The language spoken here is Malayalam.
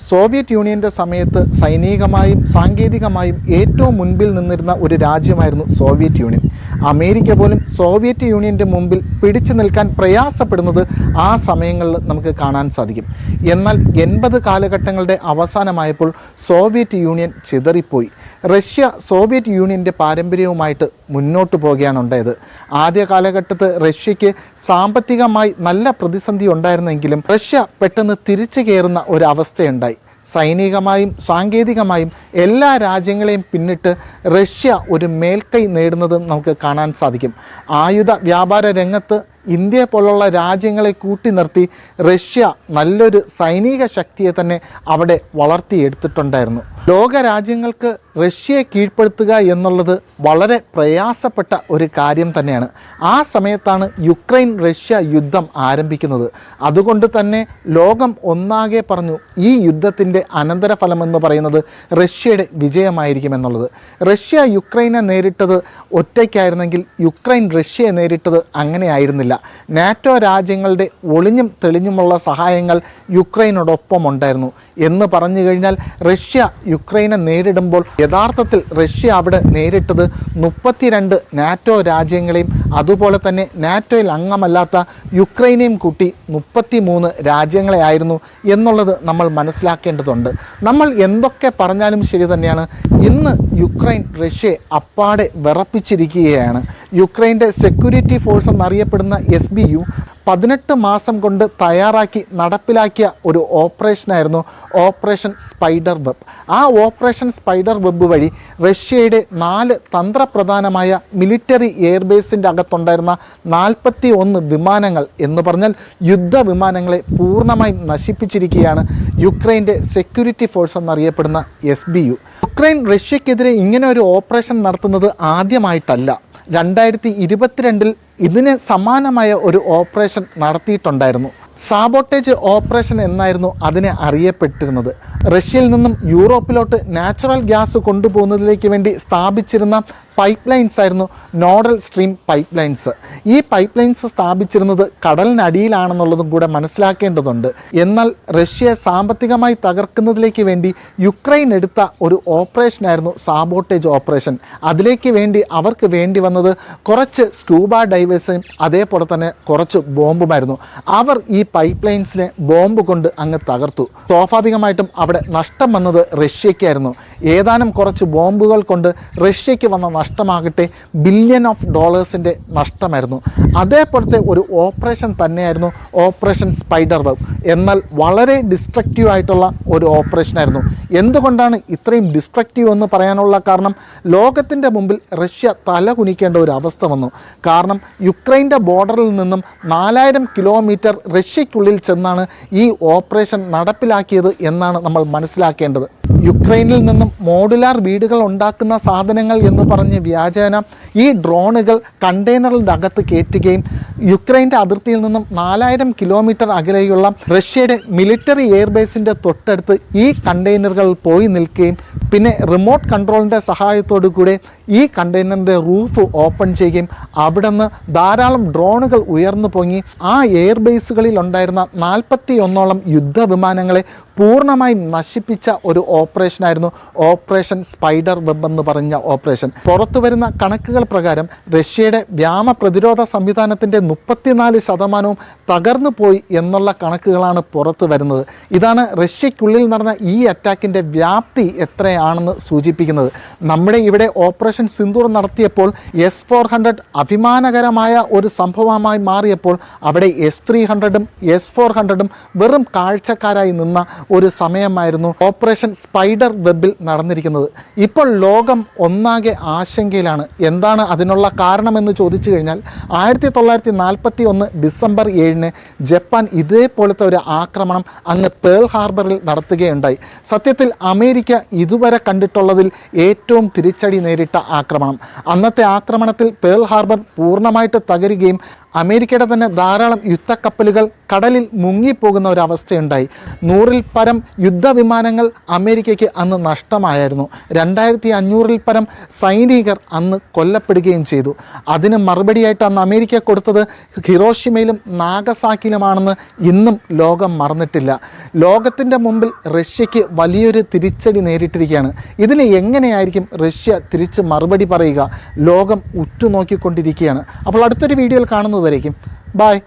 സോവിയറ്റ് യൂണിയന്റെ സമയത്ത് സൈനികമായും സാങ്കേതികമായും ഏറ്റവും മുൻപിൽ നിന്നിരുന്ന ഒരു രാജ്യമായിരുന്നു സോവിയറ്റ് യൂണിയൻ. അമേരിക്ക പോലും സോവിയറ്റ് യൂണിയന്റെ മുമ്പിൽ പിടിച്ചു നിൽക്കാൻ പ്രയാസപ്പെടുന്നത് ആ സമയങ്ങളിൽ നമുക്ക് കാണാൻ സാധിക്കും. എന്നാൽ എൺപത് കാലഘട്ടങ്ങളുടെ അവസാനമായപ്പോൾ സോവിയറ്റ് യൂണിയൻ ചിതറിപ്പോയി. റഷ്യ സോവിയറ്റ് യൂണിയന്റെ പാരമ്പര്യവുമായിട്ട് മുന്നോട്ട് പോവുകയാണ് ഉണ്ടായത്. ആദ്യ കാലഘട്ടത്ത് റഷ്യയ്ക്ക് സാമ്പത്തികമായി നല്ല പ്രതിസന്ധി ഉണ്ടായിരുന്നെങ്കിലും റഷ്യ പെട്ടെന്ന് തിരിച്ചു കയറുന്ന ഒരു അവസ്ഥയുണ്ടായി. സൈനികമായും സാങ്കേതികമായും എല്ലാ രാജ്യങ്ങളെയും പിന്നിട്ട് റഷ്യ ഒരു മേൽക്കൈ നേടുന്നത് നമുക്ക് കാണാൻ സാധിക്കും. ആയുധ വ്യാപാര രംഗത്ത് ഇന്ത്യയെ പോലുള്ള രാജ്യങ്ങളെ കൂട്ടി നിർത്തി റഷ്യ നല്ലൊരു സൈനിക ശക്തിയെ തന്നെ അവിടെ വളർത്തിയെടുത്തിട്ടുണ്ടായിരുന്നു. ലോക രാജ്യങ്ങൾക്ക് റഷ്യയെ കീഴ്പ്പെടുത്തുക എന്നുള്ളത് വളരെ പ്രയാസപ്പെട്ട ഒരു കാര്യം തന്നെയാണ്. ആ സമയത്താണ് യുക്രൈൻ റഷ്യ യുദ്ധം ആരംഭിക്കുന്നത്. അതുകൊണ്ട് തന്നെ ലോകം ഒന്നാകെ പറഞ്ഞു ഈ യുദ്ധത്തിന്റെ അനന്തരഫലം എന്ന് പറയുന്നത് റഷ്യയുടെ വിജയമായിരിക്കും എന്നുള്ളത് റഷ്യ യുക്രൈനെ നേരിട്ടത് ഒറ്റയ്ക്കായിരുന്നെങ്കിൽ യുക്രൈൻ റഷ്യയെ നേരിട്ടത് അങ്ങനെയായിരുന്നില്ല. നാറ്റോ രാജ്യങ്ങളുടെ ഒളിഞ്ഞും തെളിഞ്ഞുമുള്ള സഹായങ്ങൾ യുക്രൈനോടൊപ്പം ഉണ്ടായിരുന്നു. എന്ന് പറഞ്ഞു കഴിഞ്ഞാൽ റഷ്യ യുക്രൈനെ നേരിടുമ്പോൾ യഥാർത്ഥത്തിൽ റഷ്യ അവിടെ നേരിട്ടത് മുപ്പത്തിരണ്ട് നാറ്റോ രാജ്യങ്ങളെയും അതുപോലെ തന്നെ നാറ്റോയിൽ അംഗമല്ലാത്ത യുക്രൈനെയും കൂട്ടി മുപ്പത്തി മൂന്ന് രാജ്യങ്ങളെ ആയിരുന്നു എന്നുള്ളത് നമ്മൾ മനസ്സിലാക്കേണ്ടതുണ്ട്. നമ്മൾ എന്തൊക്കെ പറഞ്ഞാലും ശരി തന്നെയാണ്. ഇന്ന് യുക്രൈൻ റഷ്യയെ അപ്പാടെ വിറപ്പിച്ചിരിക്കുകയാണ്. യുക്രൈന്റെ സെക്യൂരിറ്റി ഫോഴ്സ് എന്നറിയപ്പെടുന്ന എസ് ബി യു പതിനെട്ട് മാസം കൊണ്ട് തയ്യാറാക്കി നടപ്പിലാക്കിയ ഒരു ഓപ്പറേഷനായിരുന്നു ഓപ്പറേഷൻ സ്പൈഡർ വെബ്. ആ ഓപ്പറേഷൻ സ്പൈഡർ വെബ് വഴി റഷ്യയുടെ നാല് തന്ത്രപ്രധാനമായ മിലിറ്ററി എയർബേസിന്റെ അകത്തുണ്ടായിരുന്ന നാൽപ്പത്തി ഒന്ന് വിമാനങ്ങൾ എന്ന് പറഞ്ഞാൽ യുദ്ധ വിമാനങ്ങളെ പൂർണമായും നശിപ്പിച്ചിരിക്കുകയാണ് യുക്രൈന്റെ സെക്യൂരിറ്റി ഫോഴ്സ് എന്നറിയപ്പെടുന്ന എസ് ബി യു യുക്രൈൻ റഷ്യക്കെതിരെ ഇങ്ങനെ ഒരു ഓപ്പറേഷൻ നടത്തുന്നത് ആദ്യമായിട്ടല്ല. രണ്ടായിരത്തി ഇരുപത്തിരണ്ടിൽ ഇതിന് സമാനമായ ഒരു ഓപ്പറേഷൻ നടത്തിയിട്ടുണ്ടായിരുന്നു. സാബോട്ടേജ് ഓപ്പറേഷൻ എന്നായിരുന്നു അതിനെ അറിയപ്പെട്ടിരുന്നത്. റഷ്യയിൽ നിന്നും യൂറോപ്പിലോട്ട് നാച്ചുറൽ ഗ്യാസ് കൊണ്ടുപോകുന്നതിലേക്ക് വേണ്ടി സ്ഥാപിച്ചിരുന്ന പൈപ്പ് ലൈൻസ് ആയിരുന്നു നോഡൽ സ്ട്രീം പൈപ്പ് ലൈൻസ് ഈ പൈപ്പ് ലൈൻസ് സ്ഥാപിച്ചിരുന്നത് കടലിനടിയിലാണെന്നുള്ളതും കൂടെ മനസ്സിലാക്കേണ്ടതുണ്ട്. എന്നാൽ റഷ്യയെ സാമ്പത്തികമായി തകർക്കുന്നതിലേക്ക് വേണ്ടി യുക്രൈൻ എടുത്ത ഒരു ഓപ്പറേഷനായിരുന്നു സാബോട്ടേജ് ഓപ്പറേഷൻ അതിലേക്ക് വേണ്ടി അവർക്ക് വേണ്ടി വന്നത് കുറച്ച് സ്ക്യൂബ ഡൈവേഴ്സും അതേപോലെ തന്നെ കുറച്ച് ബോംബുമായിരുന്നു. അവർ ഈ പൈപ്പ് ലൈൻസിനെ ബോംബ് കൊണ്ട് അങ്ങ് തകർത്തു. സ്വാഭാവികമായിട്ടും അവിടെ നഷ്ടം വന്നത് റഷ്യയ്ക്കായിരുന്നു. ഏതാനും കുറച്ച് ബോംബുകൾ കൊണ്ട് റഷ്യയ്ക്ക് വന്ന നഷ്ടമാകട്ടെ. Billion of ഡോളേഴ്സിന്റെ നഷ്ടമായിരുന്നു. അതേപോലത്തെ ഒരു ഓപ്പറേഷൻ തന്നെയായിരുന്നു ഓപ്പറേഷൻ സ്പൈഡർ വെബ് എന്നാൽ വളരെ ഡിസ്ട്രക്റ്റീവ് ആയിട്ടുള്ള ഒരു ഓപ്പറേഷൻ ആയിരുന്നു. എന്തുകൊണ്ടാണ് ഇത്രയും ഡിസ്ട്രക്റ്റീവ് എന്ന് പറയാനുള്ള കാരണം? ലോകത്തിന്റെ മുമ്പിൽ റഷ്യ തല കുനിക്കേണ്ട ഒരു അവസ്ഥ വന്നു. കാരണം യുക്രൈന്റെ ബോർഡറിൽ നിന്നും നാലായിരം കിലോമീറ്റർ റഷ്യയ്ക്കുള്ളിൽ ചെന്നാണ് ഈ ഓപ്പറേഷൻ നടപ്പിലാക്കിയത് എന്നാണ് നമ്മൾ മനസ്സിലാക്കേണ്ടത്. യുക്രൈനിൽ നിന്നും മോഡുലാർ വീടുകൾ ഉണ്ടാക്കുന്ന സാധനങ്ങൾ എന്ന് പറഞ്ഞ് വ്യാജേന ഈ ഡ്രോണുകൾ കണ്ടെയ്നറിന്റെ അകത്ത് കയറ്റുകയും യുക്രൈന്റെ അതിർത്തിയിൽ നിന്നും നാലായിരം കിലോമീറ്റർ അകലെയുള്ള റഷ്യയുടെ മിലിറ്ററി എയർബേസിന്റെ തൊട്ടടുത്ത് ഈ കണ്ടെയ്നറുകൾ പോയി നിൽക്കുകയും പിന്നെ റിമോട്ട് കൺട്രോളിന്റെ സഹായത്തോടു കൂടെ ഈ കണ്ടെയ്നറിന്റെ റൂഫ് ഓപ്പൺ ചെയ്യുകയും അവിടെ നിന്ന് ധാരാളം ഡ്രോണുകൾ ഉയർന്നു പൊങ്ങി ആ എയർബേസുകളിൽ ഉണ്ടായിരുന്ന നാൽപ്പത്തി ഒന്നോളം യുദ്ധവിമാനങ്ങളെ പൂർണമായും നശിപ്പിച്ച ഒരു ഓപ്പറേഷനായിരുന്നു ഓപ്പറേഷൻ സ്പൈഡർ വെബ് എന്ന് പറഞ്ഞ ഓപ്പറേഷൻ. പുറത്തു വരുന്ന കണക്കുകൾ പ്രകാരം റഷ്യയുടെ വ്യാമ പ്രതിരോധ സംവിധാനത്തിന്റെ മുപ്പത്തിനാല് ശതമാനവും തകർന്നു പോയി എന്നുള്ള കണക്കുകളാണ് പുറത്തു വരുന്നത്. ഇതാണ് റഷ്യയ്ക്കുള്ളിൽ നടന്ന ഈ അറ്റാക്കിന്റെ വ്യാപ്തി എത്രയാണെന്ന് സൂചിപ്പിക്കുന്നത്. നമ്മുടെ ഇവിടെ ഓപ്പറേഷൻ സിന്ദൂർ നടത്തിയപ്പോൾ എസ് ഫോർ ഹൺഡ്രഡ് അഭിമാനകരമായ ഒരു സംഭവമായി മാറിയപ്പോൾ അവിടെ എസ് ത്രീ ഹൺഡ്രഡും എസ് ഫോർ ഹൺഡ്രഡും വെറും കാഴ്ചക്കാരായി നിന്ന ഒരു സമയമായിരുന്നു ഓപ്പറേഷൻ സ്പൈഡർ വെബിൽ നടന്നിരിക്കുന്നത്. ഇപ്പോൾ ലോകം ഒന്നാകെ ആശങ്കയിലാണ്. എന്താണ് അതിനുള്ള കാരണമെന്ന് ചോദിച്ചു കഴിഞ്ഞാൽ ആയിരത്തി തൊള്ളായിരത്തി നാൽപ്പത്തി ഒന്ന് ഡിസംബർ ഏഴിന് ജപ്പാൻ ഇതേപോലത്തെ ഒരു ആക്രമണം അങ്ങ് പേൾ ഹാർബറിൽ നടത്തുകയുണ്ടായി. സത്യത്തിൽ അമേരിക്ക ഇതുവരെ കണ്ടിട്ടുള്ളതിൽ ഏറ്റവും തിരിച്ചടി നേരിട്ട ആക്രമണം. അന്നത്തെ ആക്രമണത്തിൽ പേൾ ഹാർബർ പൂർണമായിട്ട് തകരുകയും അമേരിക്കയുടെ തന്നെ ധാരാളം യുദ്ധക്കപ്പലുകൾ കടലിൽ മുങ്ങിപ്പോകുന്ന ഒരവസ്ഥയുണ്ടായി. നൂറിൽ പരം യുദ്ധവിമാനങ്ങൾ അമേരിക്കയ്ക്ക് അന്ന് നഷ്ടമായിരുന്നു രണ്ടായിരത്തി അഞ്ഞൂറിൽ പരം സൈനികർ അന്ന് കൊല്ലപ്പെടുകയും ചെയ്തു. അതിന് മറുപടിയായിട്ട് അന്ന് അമേരിക്ക കൊടുത്തത് ഹിറോഷിമയിലും നാഗസാക്കിലുമാണെന്ന് ഇന്നും ലോകം മറന്നിട്ടില്ല. ലോകത്തിന്റെ മുമ്പിൽ റഷ്യയ്ക്ക് വലിയൊരു തിരിച്ചടി നേരിട്ടിരിക്കുകയാണ്. ഇതിന് എങ്ങനെയായിരിക്കും റഷ്യ തിരിച്ച് മറുപടി പറയുക? ലോകം ഉറ്റുനോക്കിക്കൊണ്ടിരിക്കുകയാണ്. അപ്പോൾ അടുത്തൊരു വീഡിയോയിൽ കാണുന്നതുവരേക്കും ബായ്